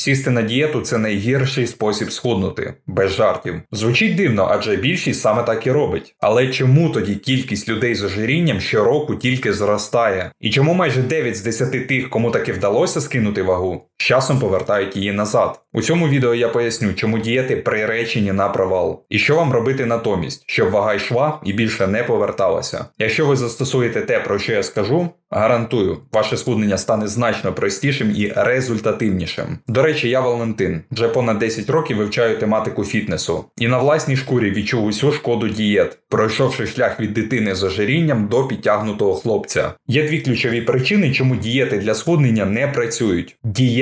Сісти на дієту це найгірший спосіб схуднути, без жартів. Звучить дивно, адже більшість саме так і робить. Але чому тоді кількість людей з ожирінням щороку тільки зростає? І чому майже 9 з 10 тих, кому таки вдалося скинути вагу, з часом повертають її назад? У цьому відео я поясню, чому дієти приречені на провал, і що вам робити натомість, щоб вага йшла і більше не поверталася. Якщо ви застосуєте те, про що я скажу, гарантую, ваше схуднення стане значно простішим і результативнішим. До речі, я Валентин, вже понад 10 років вивчаю тематику фітнесу і на власній шкурі відчув усю шкоду дієт, пройшовши шлях від дитини з ожирінням до підтягнутого хлопця. Є дві ключові причини, чому дієти для схуднення не працюють.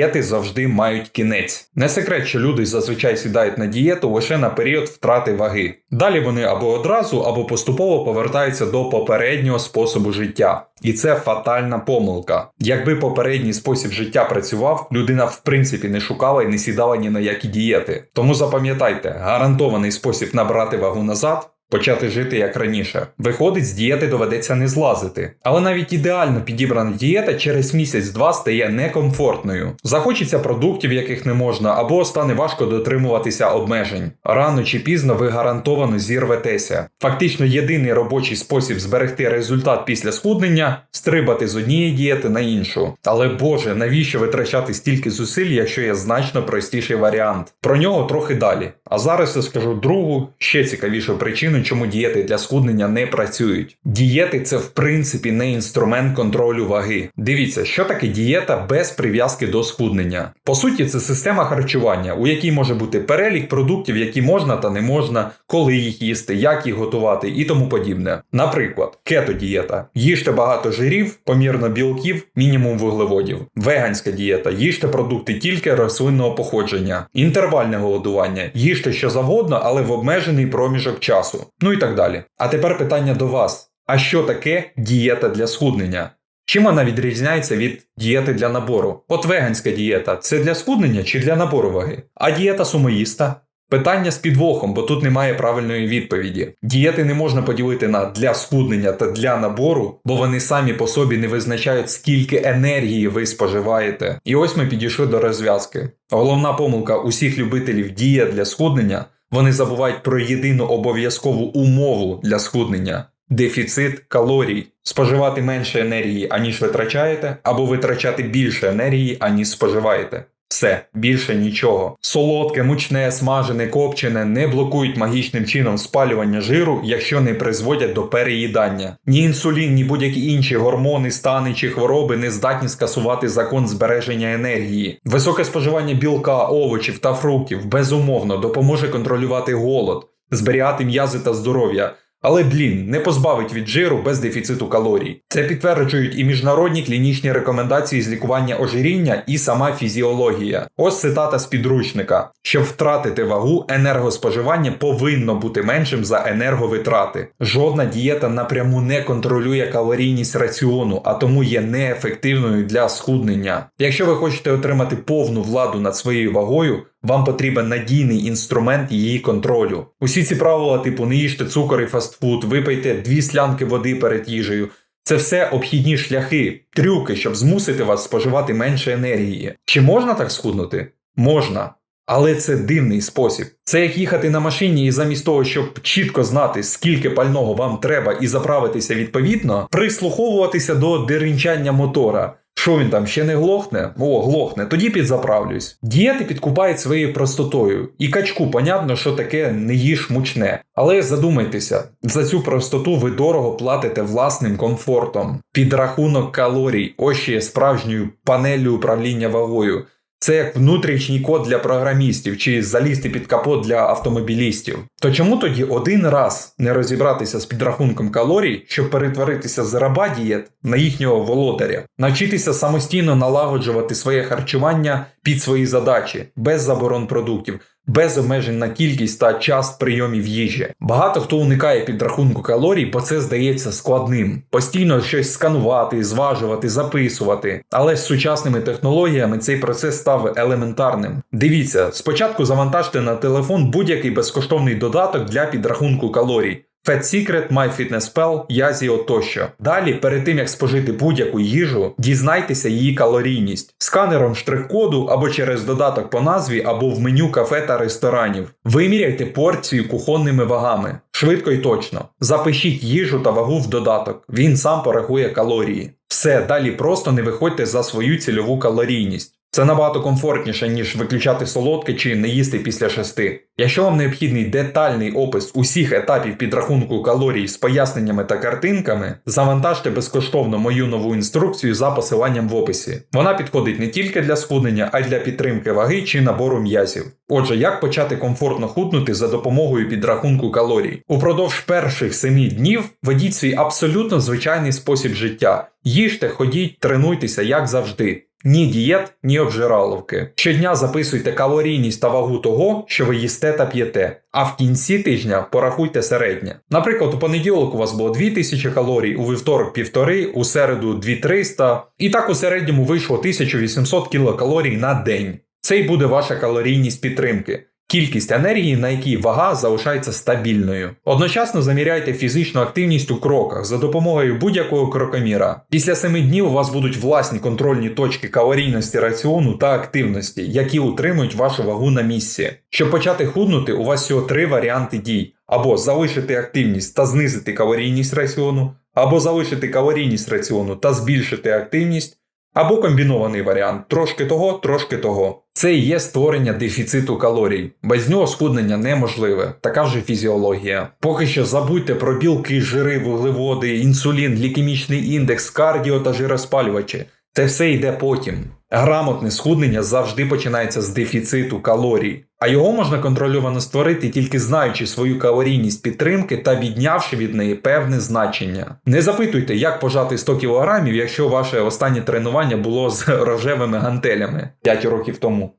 Дієти завжди мають кінець. Не секрет, що люди зазвичай сідають на дієту лише на період втрати ваги. Далі вони або одразу, або поступово повертаються до попереднього способу життя. І це фатальна помилка. Якби попередній спосіб життя працював, людина в принципі не шукала і не сідала ні на які дієти. Тому запам'ятайте, гарантований спосіб набрати вагу назад почати жити як раніше. Виходить, з дієти доведеться не злазити. Але навіть ідеально підібрана дієта через місяць-два стає некомфортною. Захочеться продуктів, яких не можна, або стане важко дотримуватися обмежень. Рано чи пізно ви гарантовано зірветеся. Фактично, єдиний робочий спосіб зберегти результат після схуднення стрибати з однієї дієти на іншу. Але Боже, навіщо витрачати стільки зусиль, якщо є значно простіший варіант? Про нього трохи далі. А зараз я скажу другу, ще цікавішу причину чому дієти для схуднення не працюють. Дієти це в принципі не інструмент контролю ваги. Дивіться, що таке дієта без прив'язки до схуднення. По суті, це система харчування, у якій може бути перелік продуктів, які можна та не можна, коли їх їсти, як їх готувати і тому подібне. Наприклад, кето-дієта. Їжте багато жирів, помірно білків, мінімум вуглеводів. Веганська дієта. Їжте продукти тільки рослинного походження. Інтервальне голодування. Їжте що завгодно, але в обмежений проміжок часу ну і так далі. А тепер питання до вас: а що таке дієта для схуднення? Чим вона відрізняється від дієти для набору? От веганська дієта це для схуднення чи для набору ваги? А дієта сумоїста? Питання з підвохом, бо тут немає правильної відповіді. Дієти не можна поділити на для схуднення та для набору, бо вони самі по собі не визначають, скільки енергії ви споживаєте. І ось ми підійшли до розв'язки. Головна помилка усіх любителів дія для схуднення вони забувають про єдину обов'язкову умову для схуднення дефіцит калорій. Споживати менше енергії, аніж витрачаєте, або витрачати більше енергії, аніж споживаєте. Все, більше нічого. Солодке, мучне, смажене, копчене не блокують магічним чином спалювання жиру, якщо не призводять до переїдання. Ні інсулін, ні будь-які інші гормони, стани чи хвороби не здатні скасувати закон збереження енергії. Високе споживання білка, овочів та фруктів безумовно допоможе контролювати голод, зберігати м'язи та здоров'я. Але блін, не позбавить від жиру без дефіциту калорій. Це підтверджують і міжнародні клінічні рекомендації з лікування ожиріння, і сама фізіологія. Ось цитата з підручника: щоб втратити вагу, енергоспоживання повинно бути меншим за енерговитрати. Жодна дієта напряму не контролює калорійність раціону, а тому є неефективною для схуднення. Якщо ви хочете отримати повну владу над своєю вагою, вам потрібен надійний інструмент її контролю. Усі ці правила, типу не їжте цукор і фастфуд, випийте дві слянки води перед їжею. Це все обхідні шляхи, трюки, щоб змусити вас споживати менше енергії. Чи можна так схуднути? Можна. Але це дивний спосіб. Це як їхати на машині і замість того, щоб чітко знати, скільки пального вам треба і заправитися відповідно, прислуховуватися до деринчання мотора. Що він там ще не глохне? О, глохне, тоді підзаправлюсь. Дієти підкупають своєю простотою. І качку, понятно, що таке не їж мучне. Але задумайтеся, за цю простоту ви дорого платите власним комфортом. Підрахунок калорій, ось ще справжньою панелью управління вагою. Це як внутрішній код для програмістів чи залізти під капот для автомобілістів. То чому тоді один раз не розібратися з підрахунком калорій, щоб перетворитися з раба дієт на їхнього володаря, навчитися самостійно налагоджувати своє харчування під свої задачі без заборон продуктів, без обмежень на кількість та час прийомів їжі. Багато хто уникає підрахунку калорій, бо це здається складним. Постійно щось сканувати, зважувати, записувати. Але з сучасними технологіями цей процес став елементарним. Дивіться, спочатку завантажте на телефон будь-який безкоштовний додаток для підрахунку калорій. Fat Secret, MyFitnessPal, Yazio тощо. Далі, перед тим як спожити будь-яку їжу, дізнайтеся її калорійність сканером штрих-коду або через додаток по назві, або в меню кафе та ресторанів. Виміряйте порцію кухонними вагами. Швидко і точно. Запишіть їжу та вагу в додаток. Він сам порахує калорії. Все, далі просто не виходьте за свою цільову калорійність. Це набагато комфортніше, ніж виключати солодке чи не їсти після шести. Якщо вам необхідний детальний опис усіх етапів підрахунку калорій з поясненнями та картинками, завантажте безкоштовно мою нову інструкцію за посиланням в описі. Вона підходить не тільки для схуднення, а й для підтримки ваги чи набору м'язів. Отже, як почати комфортно худнути за допомогою підрахунку калорій? Упродовж перших семи днів ведіть свій абсолютно звичайний спосіб життя. Їжте, ходіть, тренуйтеся, як завжди. Ні дієт, ні обжираловки. Щодня записуйте калорійність та вагу того, що ви їсте та п'єте. А в кінці тижня порахуйте середнє. Наприклад, у понеділок у вас було 2000 калорій, у вівторок 1,5, у середу 2300, і так у середньому вийшло 1800 кілокалорій на день. Це й буде ваша калорійність підтримки. Кількість енергії, на якій вага залишається стабільною. Одночасно заміряйте фізичну активність у кроках за допомогою будь-якого крокоміра. Після 7 днів у вас будуть власні контрольні точки калорійності раціону та активності, які утримують вашу вагу на місці. Щоб почати худнути, у вас всього три варіанти дій: або залишити активність та знизити калорійність раціону, або залишити калорійність раціону та збільшити активність. Або комбінований варіант трошки того, трошки того. Це і є створення дефіциту калорій. Без нього схуднення неможливе, така ж фізіологія. Поки що забудьте про білки, жири, вуглеводи, інсулін, глікемічний індекс, кардіо та жироспалювачі. Це все йде потім. Грамотне схуднення завжди починається з дефіциту калорій, а його можна контрольовано створити тільки знаючи свою калорійність підтримки та віднявши від неї певне значення. Не запитуйте, як пожати 100 кг, якщо ваше останнє тренування було з рожевими гантелями 5 років тому.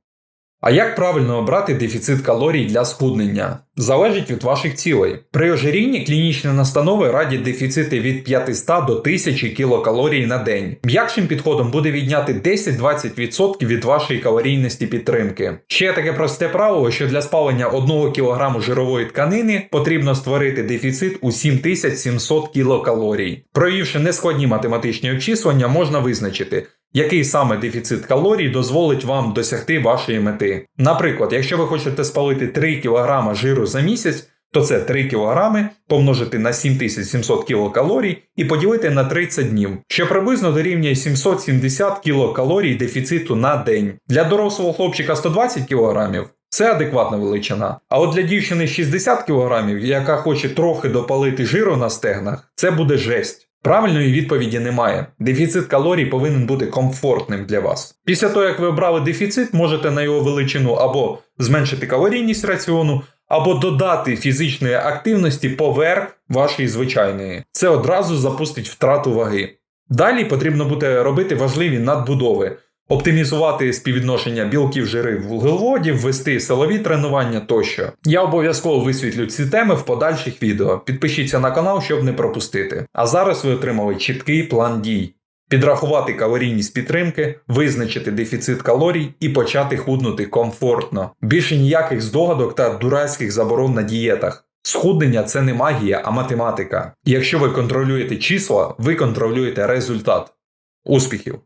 А як правильно обрати дефіцит калорій для схуднення? Залежить від ваших цілей. При ожирінні клінічні настанови радять дефіцити від 500 до 1000 кілокалорій на день. М'якшим підходом буде відняти 10-20% від вашої калорійності підтримки. Ще таке просте правило, що для спалення 1 кг жирової тканини потрібно створити дефіцит у 7700 кілокалорій. Провівши нескладні математичні обчислення, можна визначити. Який саме дефіцит калорій дозволить вам досягти вашої мети? Наприклад, якщо ви хочете спалити 3 кг жиру за місяць, то це 3 кг помножити на 7700 кілокалорій і поділити на 30 днів, що приблизно дорівнює 770 кілокалорій дефіциту на день. Для дорослого хлопчика 120 кг це адекватна величина. А от для дівчини 60 кг, яка хоче трохи допалити жиру на стегнах, це буде жесть. Правильної відповіді немає. Дефіцит калорій повинен бути комфортним для вас. Після того, як ви обрали дефіцит, можете на його величину або зменшити калорійність раціону, або додати фізичної активності поверх вашої звичайної. Це одразу запустить втрату ваги. Далі потрібно буде робити важливі надбудови. Оптимізувати співвідношення білків, жирів, вуглеводів, ввести силові тренування тощо. Я обов'язково висвітлю ці теми в подальших відео. Підпишіться на канал, щоб не пропустити. А зараз ви отримали чіткий план дій. Підрахувати калорійність підтримки, визначити дефіцит калорій і почати худнути комфортно. Більше ніяких здогадок та дурацьких заборон на дієтах. Схуднення це не магія, а математика. Якщо ви контролюєте числа, ви контролюєте результат. Успіхів!